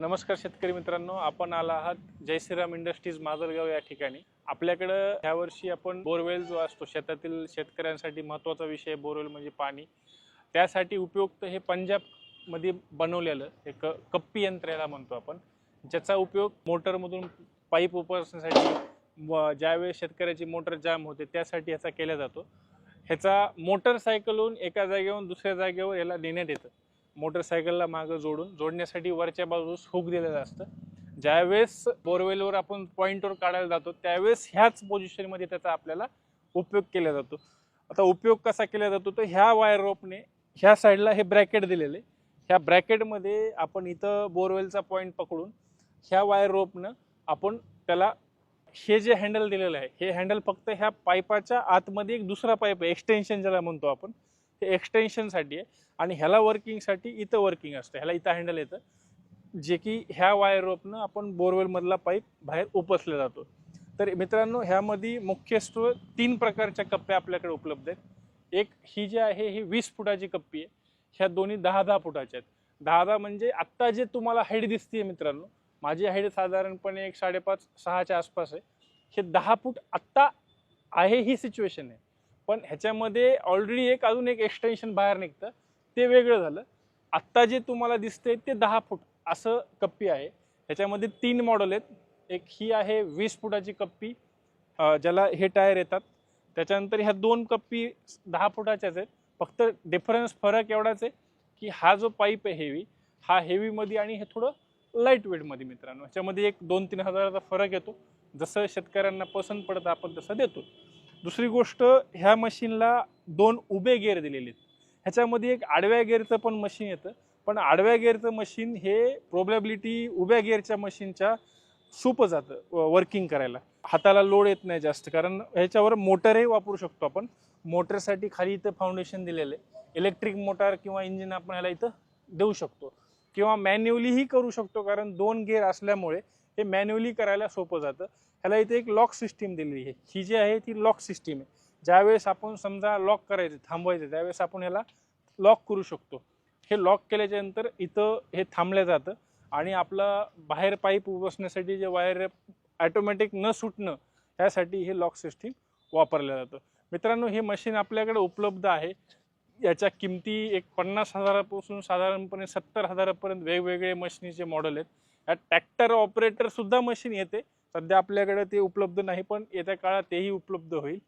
नमस्कार शेतकरी मित्रांनो आपण आला आहात जय श्रीराम इंडस्ट्रीज माजलगाव या ठिकाणी. आपल्याकडं ह्या वर्षी आपण बोरवेल जो असतो शेतातील शेतकऱ्यांसाठी महत्त्वाचा विषय बोरवेल म्हणजे पाणी. त्यासाठी उपयुक्त हे पंजाबमध्ये बनवलेलं एक कप्पी यंत्र याला म्हणतो आपण. ज्याचा उपयोग मोटरमधून पाईप उपसण्यासाठी व ज्यावेळेस शेतकऱ्याची मोटर जाम होते त्यासाठी ह्याचा केला जातो. ह्याचा मोटरसायकलहून एका जागेवरून दुसऱ्या जागेवर याला नेण्यात येतं. मोटरसायकलला मागं जोडून जोडण्यासाठी वरच्या बाजूस हुक दिलेलं असतं. ज्यावेळेस बोरवेलवर आपण पॉईंटवर काढायला जातो त्यावेळेस ह्याच पोझिशनमध्ये त्याचा आपल्याला उपयोग केला जातो. आता उपयोग कसा केला जातो? तर ह्या वायर रोपने ह्या साईडला हे ब्रॅकेट दिलेले ह्या ब्रॅकेटमध्ये आपण इथं बोरवेलचा पॉईंट पकडून ह्या वायर रोपनं आपण त्याला हे जे हँडल दिलेलं आहे हे हँडल फक्त ह्या पाईपाच्या आतमध्ये एक दुसरा पाईप आहे एक्सटेन्शन ज्याला म्हणतो आपण. हे एक्सटेन्शनसाठी आहे. आणि ह्याला वर्किंगसाठी इथं वर्किंग असतं. ह्याला इथं हँडल येतं. जे की ह्या वायर रोपनं आपण बोरवेलमधला पाईप बाहेर उपसला जातो. तर मित्रांनो ह्यामध्ये मुख्यत्व तीन प्रकारच्या कप्प्या आपल्याकडे उपलब्ध आहेत. एक ही जी आहे ही वीस फुटाची कप्पी आहे. ह्या दोन्ही दहा दहा फुटाच्या आहेत. दहा दहा म्हणजे आत्ता जे तुम्हाला हाईट दिसते मित्रांनो माझी हाईट साधारणपणे एक साडेपाच सहाच्या आसपास आहे. हे दहा फूट आत्ता आहे ही सिच्युएशन आहे. पण ह्याच्यामध्ये ऑलरेडी एक अजून एक एक्सटेन्शन बाहेर निघतं. ते वेगळं झालं. आत्ता जे तुम्हाला दिसते ते दहा फूट असं कप्पी आहे. ह्याच्यामध्ये तीन मॉडेल आहेत. एक ही आहे वीस फुटाची कप्पी ज्याला हे टायर येतात. त्याच्यानंतर ह्या दोन कप्पी दहा फुटाच्याच आहेत. फक्त डिफरन्स फरक एवढाच आहे की हा जो पाईप आहे हेवी हा हेवीमध्ये आणि हे थोडं लाइट वेटमध्ये मित्रांनो. ह्याच्यामध्ये एक दोन तीन हजाराचा फरक येतो. जसं शेतकऱ्यांना पसंत पडतं आपण तसं देतो. दुसरी गोष्ट ह्या मशीनला दोन उभे गेअर दिलेले आहेत. ह्याच्यामध्ये एक आडव्या गेअरचं पण मशीन येतं पण आडव्या गेअरचं मशीन हे प्रोबॅबिलिटी उभ्या गेअरच्या मशीनच्या सोपं जातं वर्किंग करायला. हाताला लोड येत नाही जास्त कारण ह्याच्यावर मोटरही वापरू शकतो आपण. मोटरसाठी खाली इथं फाउंडेशन दिलेलं आहे. इलेक्ट्रिक मोटार किंवा इंजिन आपण ह्याला इथं देऊ शकतो. किंवा मॅन्युअलीही करू शकतो कारण दोन गेअर असल्यामुळे हे मॅन्युअली करायला सोपं जातं. ह्याला इथे एक लॉक सिस्टीम दिलेली आहे. ही जी आहे ती लॉक सिस्टीम आहे. ज्यावेळेस आपण समजा लॉक करायचं थांबवायचं त्यावेळेस आपण ह्याला लॉक करू शकतो. हे लॉक केल्याच्यानंतर इथं हे थांबलं जातं आणि आपलं बाहेर पाईप बसण्यासाठी जे वायर ॲटोमॅटिक न सुटणं ह्यासाठी हे लॉक सिस्टीम वापरलं जातं. मित्रांनो हे मशीन आपल्याकडे उपलब्ध आहे. याच्या किमती एक पन्नास हजारापासून साधारणपणे सत्तर हजारापर्यंत वेगवेगळे मशीनीचे मॉडेल आहेत. यात ट्रॅक्टर ऑपरेटरसुद्धा मशीन येते. सध्या आपल्याकडे ते उपलब्ध नाही पण येत्या काळात तेही उपलब्ध होईल.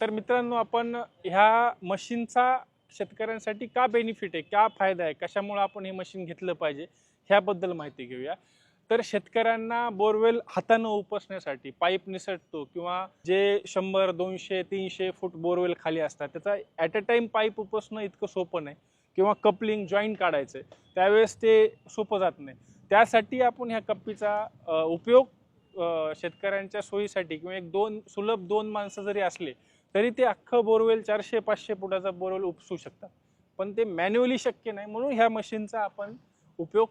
तर मित्रांनो आपण ह्या मशीनचा शेतकऱ्यांसाठी का बेनिफिट आहे का फायदा आहे कशामुळे आपण हे मशीन घेतलं पाहिजे ह्याबद्दल माहिती घेऊया. तर शेतकऱ्यांना बोरवेल हातानं उपसण्यासाठी पाईप निसटतो किंवा जे शंभर दोनशे तीनशे फूट बोरवेल खाली असतात त्याचा ॲट अ टाईम पाईप उपसणं इतकं सोपं नाही. किंवा कपलिंग जॉईंट काढायचं आहे त्यावेळेस ते सोपं जात नाही. त्यासाठी आपण ह्या कप्पीचा उपयोग शेतकऱ्यांच्या सोयीसाठी किंवा एक दोन सुलभ दोन माणसं जरी असले तरी ते अख्खं बोरवेल चारशे पाचशे फुटाचा बोरवेल उपसू शकतात. पण ते मॅन्युअली शक्य नाही म्हणून ह्या मशीनचा आपण उपयोग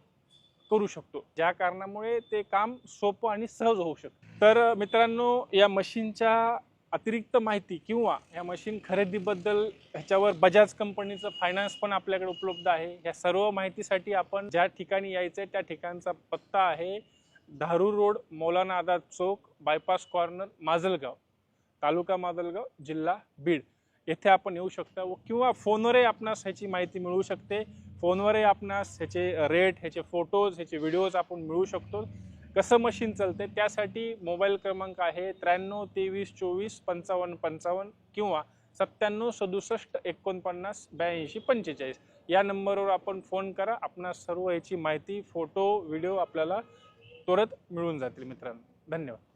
करू शकतो ज्या कारणामुळे ते काम सोपं आणि सहज होऊ शकतं. तर मित्रांनो या मशीनच्या अतिरिक्त माहिती किंवा या मशीन खरेदीबद्दल ह्याच्यावर बजाज कंपनीचं फायनान्स पण आपल्याकडे उपलब्ध आहे. ह्या सर्व माहितीसाठी आपण ज्या ठिकाणी यायचं आहे त्या ठिकाणचा पत्ता आहे धारू road Maulana Azad Chowk bypass corner Majalgaon taluka Majalgaon जिल्हा बीड. येथे आपण येऊ शकता व किंवा फोनवरही आपणास ह्याची माहिती मिळू शकते. फोनवरही आपणास ह्याचे रेट ह्याचे फोटोज ह्याचे व्हिडिओज आपण मिळू शकतो. कसं मशीन चालतं त्यासाठी मोबाईल क्रमांक आहे त्र्याण्णव तेवीस चोवीस पंचावन्न पंचावन्न किंवा सत्त्याण्णव सदुसष्ट एकोणपन्नास ब्याऐंशी पंचेचाळीस. या नंबरवर आपण फोन करा आपणास सर्व याची माहिती फोटो व्हिडिओ आपल्याला त्वरत मिळून जातील मित्रांनो. धन्यवाद.